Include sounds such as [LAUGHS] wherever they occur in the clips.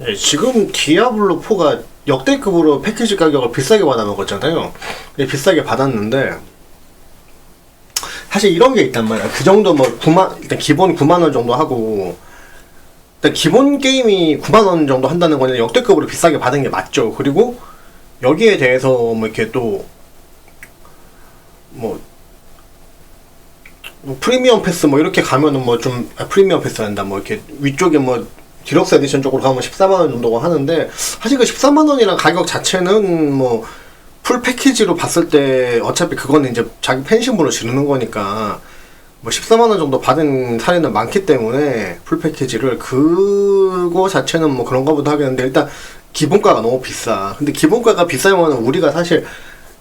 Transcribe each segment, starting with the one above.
예, 지금 디아블로 4가 역대급으로 패키지 가격을 비싸게 받아 먹었잖아요. 예, 비싸게 받았는데 사실 이런 게 있단 말이야. 그 정도 뭐 9만 일단 기본 9만 원 정도 하고 일단 기본 게임이 9만 원 정도 한다는 거는 역대급으로 비싸게 받은 게 맞죠. 그리고 여기에 대해서 뭐 이렇게 또뭐뭐 프리미엄 패스 뭐 이렇게 가면은 뭐 좀 프리미엄 패스 한다 뭐 이렇게 위쪽에 뭐 디럭스 에디션 쪽으로 가면 14만 원 정도가 하는데 사실 그 14만 원이랑 가격 자체는 뭐 풀 패키지로 봤을 때 어차피 그거는 이제 자기 팬심으로 지르는 거니까 뭐 14만 원 정도 받은 사례는 많기 때문에 풀 패키지를 그거 자체는 뭐 그런가 보다 하겠는데 일단 기본가가 너무 비싸. 근데 기본가가 비싸면 우리가 사실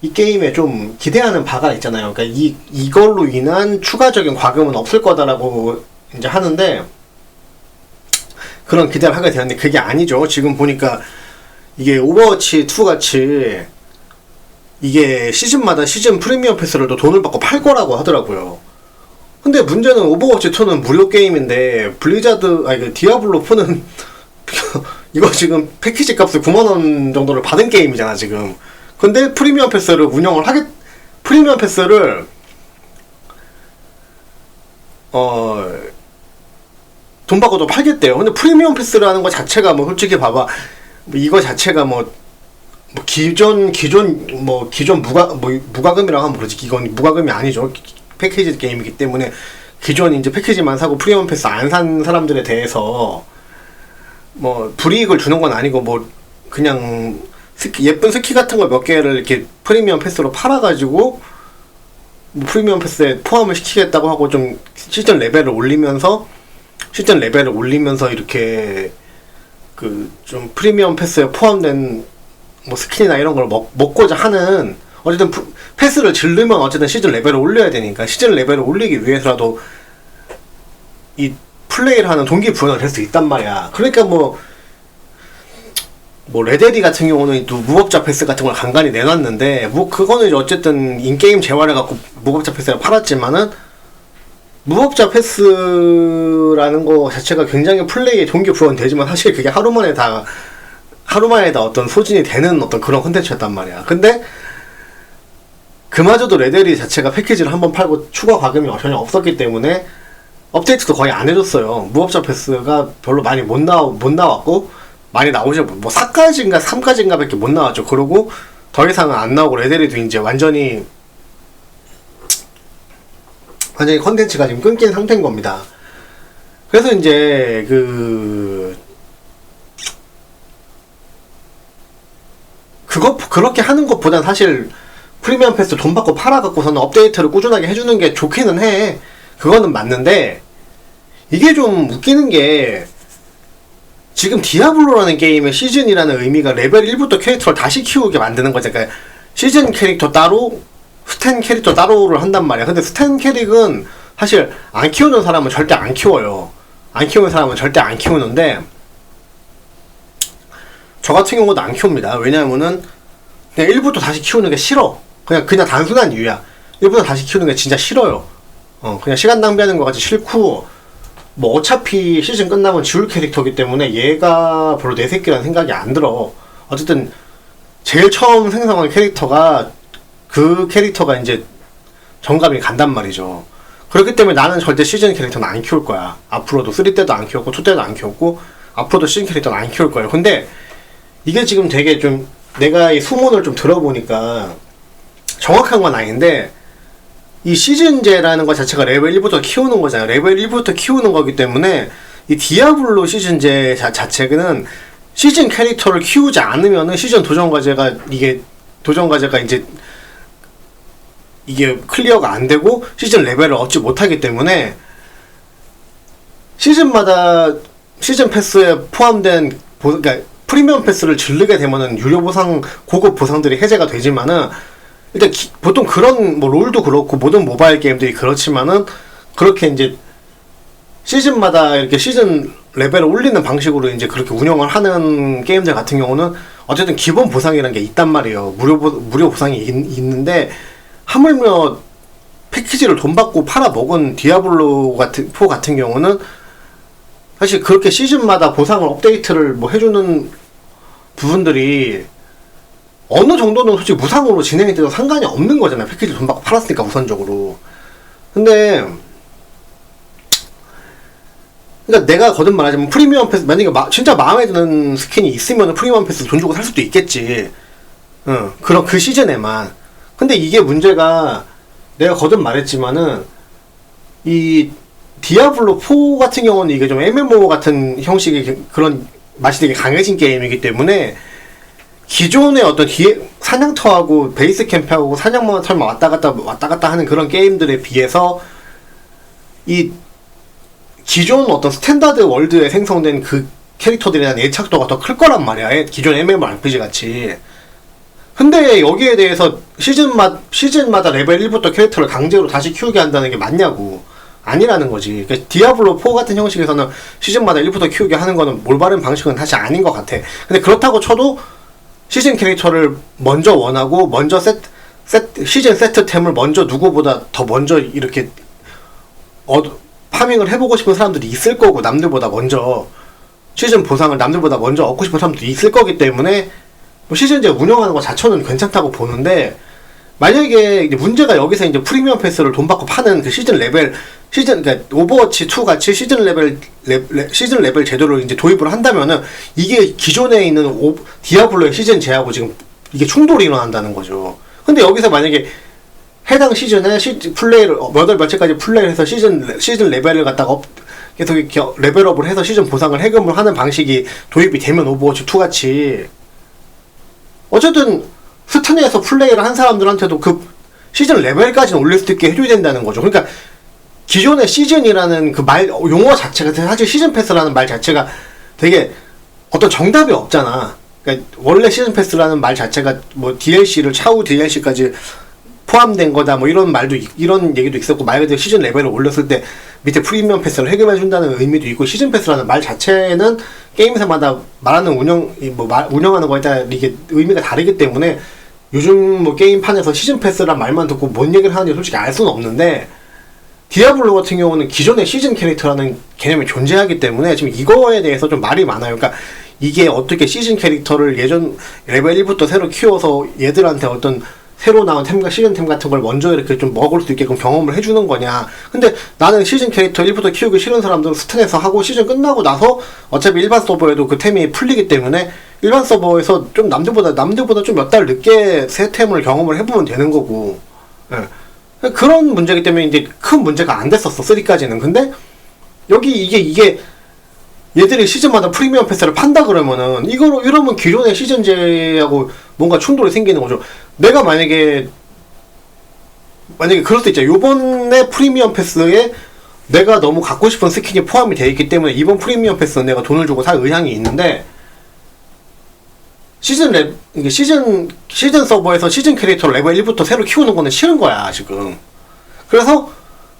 이 게임에 좀 기대하는 바가 있잖아요. 그러니까 이 이걸로 인한 추가적인 과금은 없을 거다라고 이제 하는데 그런 기대를 하게 되는데 그게 아니죠. 지금 보니까 이게 오버워치 2 같이 이게 시즌마다 시즌 프리미엄 패스를 또 돈을 받고 팔 거라고 하더라고요. 근데 문제는 오버워치 2는 무료 게임인데 블리자드 아니 그 디아블로 4는 [LAUGHS] 이거 지금 패키지 값을 9만 원 정도를 받은 게임이잖아 지금. 근데 프리미엄 패스를 운영을 하겠 프리미엄 패스를 어. 돈 받고도 팔겠대요. 근데 프리미엄 패스라는 거 자체가 뭐 솔직히 봐봐. 뭐 이거 자체가 뭐, 뭐 기존 기존 뭐 기존 무가 뭐 무과금이라고 하면 그러지 이건 무과금이 아니죠. 패키지 게임이기 때문에 기존 이제 패키지만 사고 프리미엄 패스 안 산 사람들에 대해서 뭐 불이익을 주는 건 아니고 뭐 그냥 스키, 예쁜 스키 같은 거 몇 개를 이렇게 프리미엄 패스로 팔아가지고 뭐 프리미엄 패스에 포함을 시키겠다고 하고 좀 시즌 레벨을 올리면서 시즌 레벨을 올리면서 이렇게 그 좀 프리미엄 패스에 포함된 뭐 스킨이나 이런 걸 먹, 먹고자 하는 어쨌든 프- 패스를 질르면 어쨌든 시즌 레벨을 올려야 되니까 시즌 레벨을 올리기 위해서라도 이 플레이를 하는 동기 부여가 될 수 있단 말이야. 그러니까 뭐, 뭐, 레데리 같은 경우는 또 무법자 패스 같은 걸 간간히 내놨는데, 뭐, 그거는 어쨌든 인게임 재활을 갖고 무법자 패스를 팔았지만은, 무법자 패스라는 거 자체가 굉장히 플레이에 동기부여는 되지만 사실 그게 하루 만에 다, 하루 만에 다 어떤 소진이 되는 어떤 그런 컨텐츠였단 말이야. 근데, 그마저도 레데리 자체가 패키지를 한번 팔고 추가 과금이 전혀 없었기 때문에 업데이트도 거의 안 해줬어요. 무법자 패스가 별로 많이 못 나와 못 나왔고 많이 나오지 뭐 4까지인가 3까지인가 밖에 못 나왔죠. 그러고 더 이상은 안 나오고 레데리도 이제 완전히 완전히 컨텐츠가 지금 끊긴 상태인 겁니다. 그래서 이제 그 그거 그렇게 하는 것보다 사실 프리미엄 패스 돈 받고 팔아갖고서는 업데이트를 꾸준하게 해주는 게 좋기는 해. 그거는 맞는데 이게 좀 웃기는 게 지금 디아블로라는 게임의 시즌이라는 의미가 레벨 1부터 캐릭터를 다시 키우게 만드는 거죠. 그러니까 시즌 캐릭터 따로 스탠 캐릭터 따로를 한단 말이야. 근데 스탠 캐릭은 사실 안 키우는 사람은 절대 안 키워요. 안 키우는 사람은 절대 안 키우는데 저 같은 경우도 안 키웁니다. 왜냐면은 그냥 1부터 다시 키우는 게 싫어. 그냥 그냥 단순한 이유야. 1부터 다시 키우는 게 진짜 싫어요. 어, 그냥 시간 낭비하는 거 같이 싫고, 뭐 어차피 시즌 끝나면 지울 캐릭터기 때문에 얘가 별로 내 새끼라는 생각이 안 들어. 어쨌든, 제일 처음 생성한 캐릭터가 그 캐릭터가 이제 정감이 간단 말이죠. 그렇기 때문에 나는 절대 시즌 캐릭터는 안 키울 거야. 앞으로도 3 때도 안 키웠고, 2 때도 안 키웠고, 앞으로도 시즌 캐릭터는 안 키울 거예요. 근데 이게 지금 되게 좀 내가 이 소문을 좀 들어보니까 정확한 건 아닌데 이 시즌제라는 것 자체가 레벨 1부터 키우는 거잖아요. 레벨 1부터 키우는 거기 때문에 이 디아블로 시즌제 자, 자체는 시즌 캐릭터를 키우지 않으면은 시즌 도전 과제가 이게 도전 과제가 이제 이게 클리어가 안 되고 시즌 레벨을 얻지 못하기 때문에 시즌마다 시즌 패스에 포함된 보, 그러니까 프리미엄 패스를 질르게 되면은 유료 보상 고급 보상들이 해제가 되지만은 일단 기- 보통 그런 뭐 롤도 그렇고 모든 모바일 게임들이 그렇지만은 그렇게 이제 시즌마다 이렇게 시즌 레벨을 올리는 방식으로 이제 그렇게 운영을 하는 게임들 같은 경우는 어쨌든 기본 보상이라는 게 있단 말이에요. 무료 보, 무료 보상이 있, 있는데 하물며 패키지를 돈 받고 팔아 먹은 디아블로 같은 4 같은 경우는 사실 그렇게 시즌마다 보상을 업데이트를 뭐 해주는 부분들이 어느 정도는 솔직히 무상으로 진행이 돼도 상관이 없는 거잖아요. 패키지 돈 받고 팔았으니까 우선적으로. 근데 그러니까 내가 거듭 말하자면 프리미엄 패스 만약에 마, 진짜 마음에 드는 스킨이 있으면 프리미엄 패스 돈 주고 살 수도 있겠지. 응, 그런 그 시즌에만. 근데 이게 문제가 내가 거듭 말했지만은 이 디아블로 4 같은 경우는 이게 좀 MMO 같은 형식의 그런 맛이 되게 강해진 게임이기 때문에 기존의 어떤 뒤에 사냥터하고 베이스 캠프하고 사냥만 털만 왔다 갔다 왔다 갔다 하는 그런 게임들에 비해서 이 기존 어떤 스탠다드 월드에 생성된 그 캐릭터들에 대한 애착도가 더 클 거란 말이야. 기존 MMORPG 같이. 근데 여기에 대해서 시즌마, 시즌마다 레벨 1부터 캐릭터를 강제로 다시 키우게 한다는 게 맞냐고. 아니라는 거지. 그러니까 디아블로 4 같은 형식에서는 시즌마다 1부터 키우게 하는 거는 올바른 방식은 사실 아닌 것 같아. 근데 그렇다고 쳐도 시즌 캐릭터를 먼저 원하고 먼저 세트, 시즌 세트템을 먼저 누구보다 더 먼저 이렇게 어, 파밍을 해보고 싶은 사람들이 있을 거고 남들보다 먼저 시즌 보상을 남들보다 먼저 얻고 싶은 사람들이 있을 거기 때문에 뭐 시즌제 운영하는 거 자체는 괜찮다고 보는데 만약에 이제 문제가 여기서 이제 프리미엄 패스를 돈 받고 파는 그 시즌 레벨 시즌 그러니까 오버워치 2 같이 시즌 레벨 레, 레, 시즌 레벨 제도를 이제 도입을 한다면은 이게 기존에 있는 오, 디아블로의 시즌 제하고 지금 이게 충돌이 일어난다는 거죠. 근데 여기서 만약에 해당 시즌에 시, 플레이를 어, 몇월 며칠까지 플레이를 해서 시즌 시즌 레벨을 갖다가 업, 계속 레벨업을 해서 시즌 보상을 해금을 하는 방식이 도입이 되면 오버워치 2 같이 어쨌든 스타에서 플레이를 한 사람들한테도 그 시즌 레벨까지는 올릴 수 있게 해줘야 된다는 거죠. 그러니까 기존의 시즌이라는 그 말 용어 자체가 사실 시즌 패스라는 말 자체가 되게 어떤 정답이 없잖아. 그러니까 원래 시즌 패스라는 말 자체가 뭐 DLC를 차후 DLC까지 포함된 거다 뭐 이런 말도 이런 얘기도 있었고 말 그대로 시즌 레벨을 올렸을 때 밑에 프리미엄 패스를 해금해 준다는 의미도 있고 시즌 패스라는 말 자체는 게임사마다 말하는 운영 뭐 말, 운영하는 거에 따라 이게 의미가 다르기 때문에 요즘 뭐 게임판에서 시즌 패스란 말만 듣고 뭔 얘기를 하는지 솔직히 알 수는 없는데 디아블로 같은 경우는 기존의 시즌 캐릭터라는 개념이 존재하기 때문에 지금 이거에 대해서 좀 말이 많아요. 그러니까 이게 어떻게 시즌 캐릭터를 예전 레벨 1부터 새로 키워서 얘들한테 어떤 새로 나온 템과 시즌템 같은 걸 먼저 이렇게 좀 먹을 수 있게끔 경험을 해주는 거냐. 근데 나는 시즌 캐릭터 1부터 키우기 싫은 사람들은 스탠에서 하고 시즌 끝나고 나서 어차피 일반 서버에도 그 템이 풀리기 때문에 일반 서버에서 좀 남들보다, 남들보다 좀 몇 달 늦게 새 템을 경험을 해보면 되는 거고. 예. 그런 문제기 때문에 이제 큰 문제가 안 됐었어, 3까지는. 근데 여기 이게, 이게 얘들이 시즌마다 프리미엄 패스를 판다 그러면은 이거로 이러면 기존의 시즌제하고 뭔가 충돌이 생기는 거죠. 내가 만약에 만약에 그럴 수 있죠. 요번에 프리미엄 패스에 내가 너무 갖고 싶은 스킨이 포함이 되어 있기 때문에 이번 프리미엄 패스는 내가 돈을 주고 살 의향이 있는데 시즌 랩 이게 시즌 시즌 서버에서 시즌 캐릭터 레벨 1부터 새로 키우는 거는 싫은 거야 지금. 그래서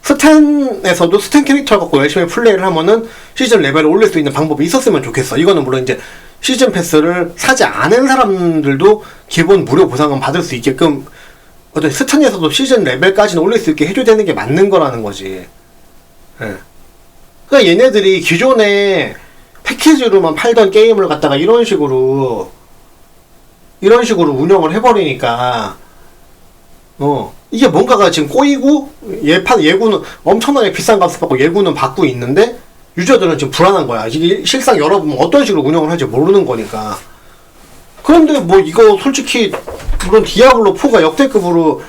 스탠에서도 스탠 캐릭터 갖고 열심히 플레이를 하면은 시즌 레벨을 올릴 수 있는 방법이 있었으면 좋겠어. 이거는 물론 이제 시즌 패스를 사지 않은 사람들도 기본 무료 보상은 받을 수 있게끔 어떤 스탠에서도 시즌 레벨까지는 올릴 수 있게 해줘야 되는 게 맞는 거라는 거지. 예. 그러니까 얘네들이 기존에 패키지로만 팔던 게임을 갖다가 이런 식으로 이런 식으로 운영을 해버리니까 어 이게 뭔가가 지금 꼬이고 예판 예구는 엄청나게 비싼 값을 받고 예구는 받고 있는데 유저들은 지금 불안한 거야. 이게 실상 여러분 어떤 식으로 운영을 할지 모르는 거니까. 그런데 뭐 이거 솔직히 물론 디아블로 4가 역대급으로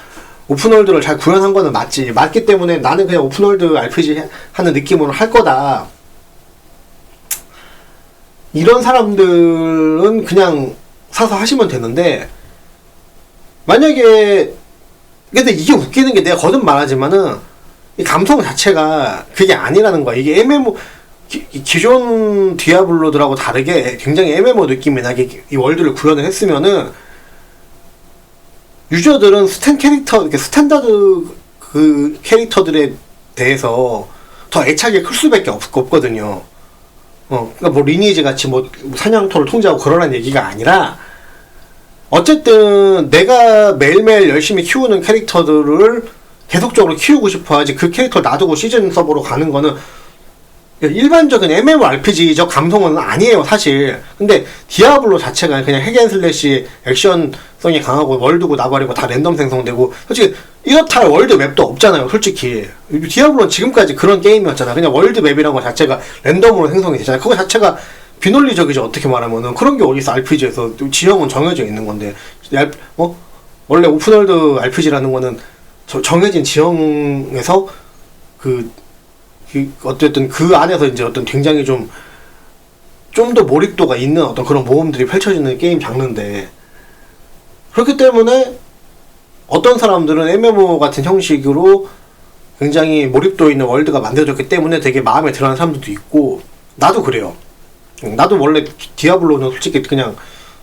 오픈월드를 잘 구현한 거는 맞지. 맞기 때문에 나는 그냥 오픈월드 RPG 하는 느낌으로 할 거다. 이런 사람들은 그냥 사서 하시면 되는데 만약에 근데 이게 웃기는 게 내가 거듭 말하지만은 이 감성 자체가 그게 아니라는 거야. 이게 MMO 기, 기존 디아블로들하고 다르게 굉장히 MMO 느낌이 나게 이 월드를 구현을 했으면은 유저들은 스탠 캐릭터 이렇게 스탠다드 그 캐릭터들에 대해서 더 애착이 클 수밖에 없, 없거든요. 어, 그러니까 뭐 리니지 같이 뭐 사냥터를 통제하고 그러라는 얘기가 아니라 어쨌든 내가 매일매일 열심히 키우는 캐릭터들을 계속적으로 키우고 싶어 하지 그 캐릭터 놔두고 시즌 서버로 가는 거는 일반적인 MMORPG적 감성은 아니에요, 사실. 근데 디아블로 자체가 그냥 핵앤슬래시 액션성이 강하고 월드고 나발이고 다 랜덤 생성되고 솔직히 이렇다 할 월드 맵도 없잖아요, 솔직히. 디아블로는 지금까지 그런 게임이었잖아. 그냥 월드 맵이라는 거 자체가 랜덤으로 생성이 되잖아요. 그거 자체가 비논리적이죠, 어떻게 말하면은. 그런 게 어디서 RPG에서 지형은 정해져 있는 건데. 얇- 어? 원래 오픈월드 RPG라는 거는 저- 정해진 지형에서 그 그 어쨌든 그 안에서 이제 어떤 굉장히 좀 좀 더 몰입도가 있는 어떤 그런 모험들이 펼쳐지는 게임 장르인데 그렇기 때문에 어떤 사람들은 MMO 같은 형식으로 굉장히 몰입도 있는 월드가 만들어졌기 때문에 되게 마음에 들어하는 사람들도 있고 나도 그래요. 응, 나도 원래 디아블로는 솔직히 그냥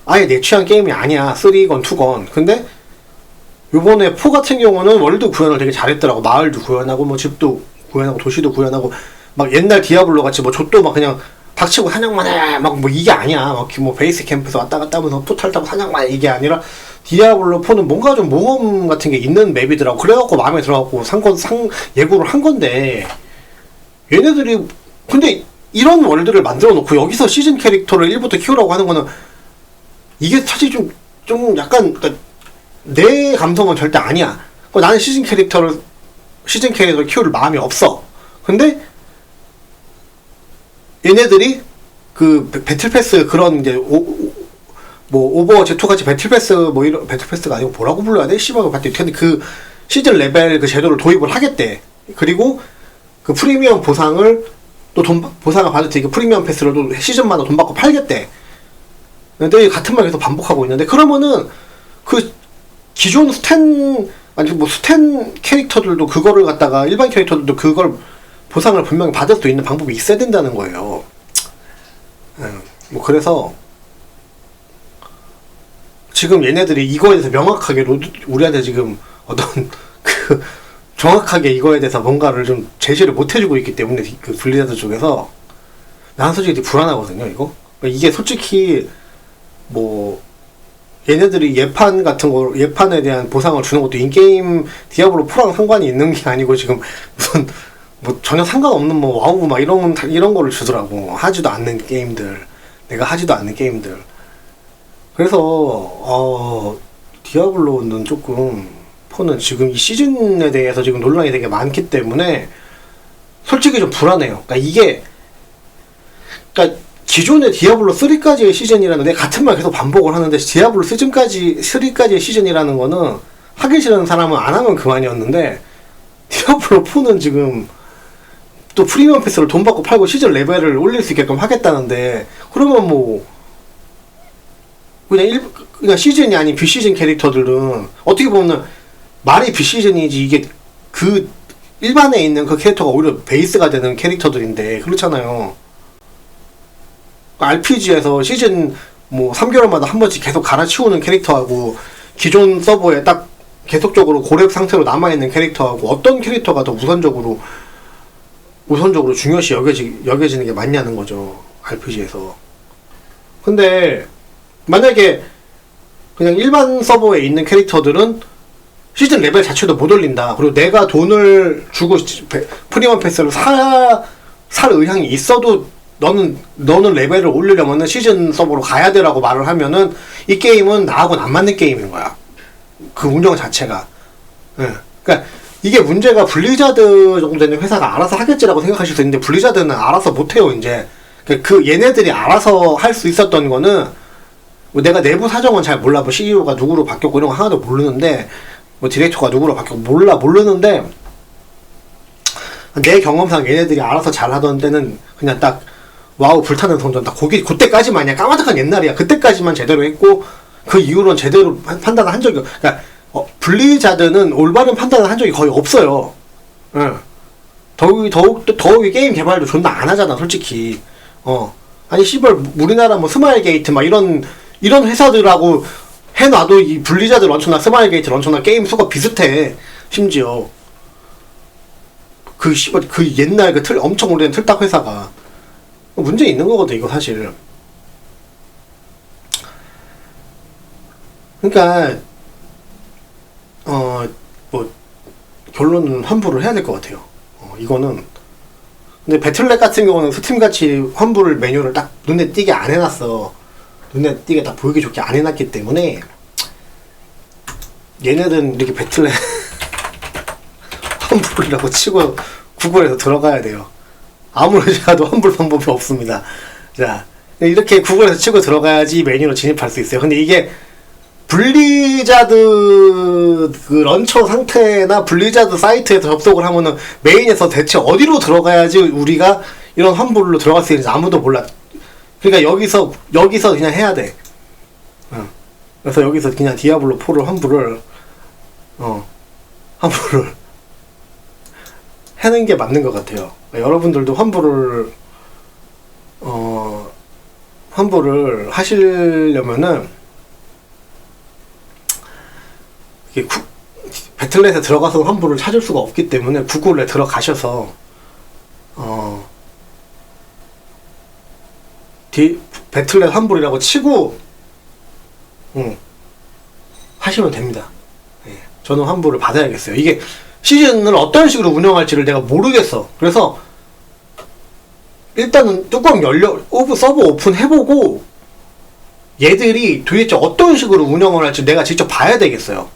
아예 내 취향 게임이 아니야. 3건 2건. 근데 요번에 4 같은 경우는 월드 구현을 되게 잘했더라고. 마을도 구현하고 뭐 집도 구현하고 도시도 구현하고 막 옛날 디아블로 같이 뭐 족도 막 그냥 닥치고 사냥만 해. 막 뭐 이게 아니야. 막 뭐 베이스 캠프에서 왔다 갔다 하면서 포탈 타고 사냥만 해. 이게 아니라 디아블로 4는 뭔가 좀 모험 같은 게 있는 맵이더라고. 그래갖고 마음에 들어갖고 상건 상 예고를 한 건데 얘네들이 근데 이런 월드를 만들어 놓고 여기서 시즌 캐릭터를 1부터 키우라고 하는 거는 이게 사실 좀, 좀 약간, 그러니까 내 감성은 절대 아니야. 그 나는 시즌 캐릭터를, 시즌 캐릭터를 키울 마음이 없어. 근데, 얘네들이 그 배- 배틀패스 그런 이제 오, 오- 뭐 오버워치 2 같이 배틀패스 뭐 이런 배틀패스가 아니고 뭐라고 불러야 돼? 씨발 봤더니 근데 그 시즌 레벨 그 제도를 도입을 하겠대. 그리고 그 프리미엄 보상을 또 돈 보상을 받을 때그 프리미엄 패스를 또 시즌마다 돈 받고 팔겠대. 근데 같은 말 계속 반복하고 있는데 그러면은 그 기존 스탠 아니 뭐 스탠 캐릭터들도 그거를 갖다가 일반 캐릭터들도 그걸 보상을 분명히 받을 수 있는 방법이 있어야 된다는 거예요. 음, 뭐 그래서 지금 얘네들이 이거에 대해서 명확하게 로드, 우리한테 지금 어떤 [LAUGHS] 그 정확하게 이거에 대해서 뭔가를 좀 제시를 못 해주고 있기 때문에 그 블리자드 쪽에서. 나는 솔직히 불안하거든요 이거. 그러니까 이게 솔직히 뭐 얘네들이 예판 같은 거 예판에 대한 보상을 주는 것도 인게임 디아블로 4랑 상관이 있는 게 아니고 지금 무슨 뭐 전혀 상관없는 뭐 와우 막 이런 이런 거를 주더라고. 하지도 않는 게임들. 내가 하지도 않는 게임들. 그래서 어 디아블로는 조금 4는 지금 이 시즌에 대해서 지금 논란이 되게 많기 때문에 솔직히 좀 불안해요. 그러니까 이게 그러니까 기존의 디아블로 3까지의 시즌이라는 데 같은 말 계속 반복을 하는데 디아블로 시즌까지 3까지의 시즌이라는 거는 하기 싫은 사람은 안 하면 그만이었는데 디아블로 4는 지금 또 프리미엄 패스를 돈 받고 팔고 시즌 레벨을 올릴 수 있게끔 하겠다는데 그러면 뭐 그냥 일 그냥 시즌이 아닌 비시즌 캐릭터들은 어떻게 보면 말이 비시즌이지 이게 그 일반에 있는 그 캐릭터가 오히려 베이스가 되는 캐릭터들인데 그렇잖아요. RPG에서 시즌 뭐 3개월마다 한 번씩 계속 갈아치우는 캐릭터하고 기존 서버에 딱 계속적으로 고렙 상태로 남아있는 캐릭터하고 어떤 캐릭터가 더 우선적으로 우선적으로 중요시 여겨지, 여겨지는 게 맞냐는 거죠. RPG에서. 근데 만약에 그냥 일반 서버에 있는 캐릭터들은 시즌 레벨 자체도 못 올린다. 그리고 내가 돈을 주고 프리미엄 패스를 사, 살 의향이 있어도 너는, 너는 레벨을 올리려면은 시즌 서버로 가야 되라고 말을 하면은 이 게임은 나하고는 안 맞는 게임인 거야. 그 운영 자체가. 예. 그러니까 이게 문제가 블리자드 정도 되는 회사가 알아서 하겠지라고 생각하실 수 있는데 블리자드는 알아서 못 해요, 이제. 그- 그 얘네들이 알아서 할 수 있었던 거는 뭐 내가 내부 사정은 잘 몰라. 뭐 CEO가 누구로 바뀌었고 이런 거 하나도 모르는데 뭐 디렉터가 누구로 바뀌었고 몰라 모르는데 내 경험상 얘네들이 알아서 잘하던 때는 그냥 딱 와우 불타는 성전 딱 거기 그때까지만 이야 까마득한 옛날이야 그때까지만 제대로 했고 그 이후로는 제대로 판- 판단을 한 적이 없- 그러니까 어, 블리자드는 올바른 판단을 한 적이 거의 없어요. 응. 더욱이 더욱 더욱이 게임 개발도 존나 안 하잖아 솔직히. 어 아니 씨발 우리나라 뭐 스마일 게이트 막 이런 이런 회사들하고 해놔도 이 블리자드 런처나 스마일 게이트 런처나 게임 수가 비슷해 심지어. 그 씨발 그 옛날 그 틀 엄청 오래된 틀딱 회사가. 문제 있는 거거든 이거 사실. 그러니까 어 뭐 결론은 환불을 해야 될 것 같아요. 어, 이거는. 근데 배틀넷 같은 경우는 스팀같이 환불 메뉴를 딱 눈에 띄게 안 해놨어. 눈에 띄게 딱 보이기 좋게 안 해놨기 때문에 얘네들은 이렇게 배틀넷 [LAUGHS] 환불이라고 치고 구글에서 들어가야 돼요. 아무리 찾아도 환불 방법이 없습니다. 자, 이렇게 구글에서 치고 들어가야지 이 메뉴로 진입할 수 있어요. 근데 이게 블리자드 그 런처 상태나 블리자드 사이트에서 접속을 하면은 메인에서 대체 어디로 들어가야지 우리가 이런 환불로 들어갈 수 있는지 아무도 몰라. 그러니까 여기서 여기서 그냥 해야 돼. 어. 그래서 여기서 그냥 디아블로 4를 환불을 어 환불을 하는 [LAUGHS] 게 맞는 것 같아요. 여러분들도 환불을 어 환불을 하시려면은 이게 구, 배틀넷에 들어가서 환불을 찾을 수가 없기 때문에 구글에 들어가셔서 디, 배틀넷 환불이라고 치고 응, 하시면 됩니다. 예, 저는 환불을 받아야겠어요. 이게 시즌을 어떤 식으로 운영할지를 내가 모르겠어. 그래서 일단은 뚜껑 열려 오브 서버 오픈 해보고 얘들이 도대체 어떤 식으로 운영을 할지 내가 직접 봐야 되겠어요.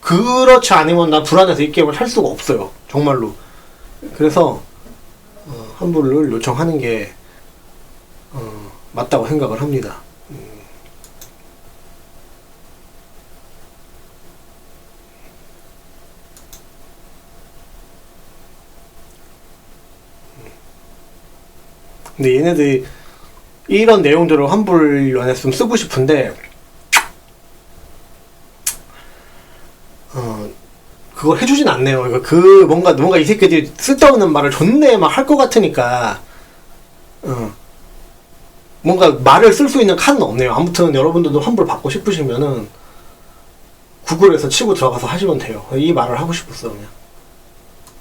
그렇지 않으면 난 불안해서 이 게임을 살 수가 없어요. 정말로. 그래서 어, 환불을 요청하는 게 어, 맞다고 생각을 합니다. 음. 근데 얘네들이 이런 내용들을 환불위원회 좀 쓰고 싶은데 어 그걸 해주진 않네요. 그러니까 그 뭔가 뭔가 이 새끼들이 쓸데없는 말을 존내 막 할 것 같으니까 어 뭔가 말을 쓸 수 있는 칸은 없네요. 아무튼 여러분들도 환불 받고 싶으시면은 구글에서 치고 들어가서 하시면 돼요. 이 말을 하고 싶었어 그냥.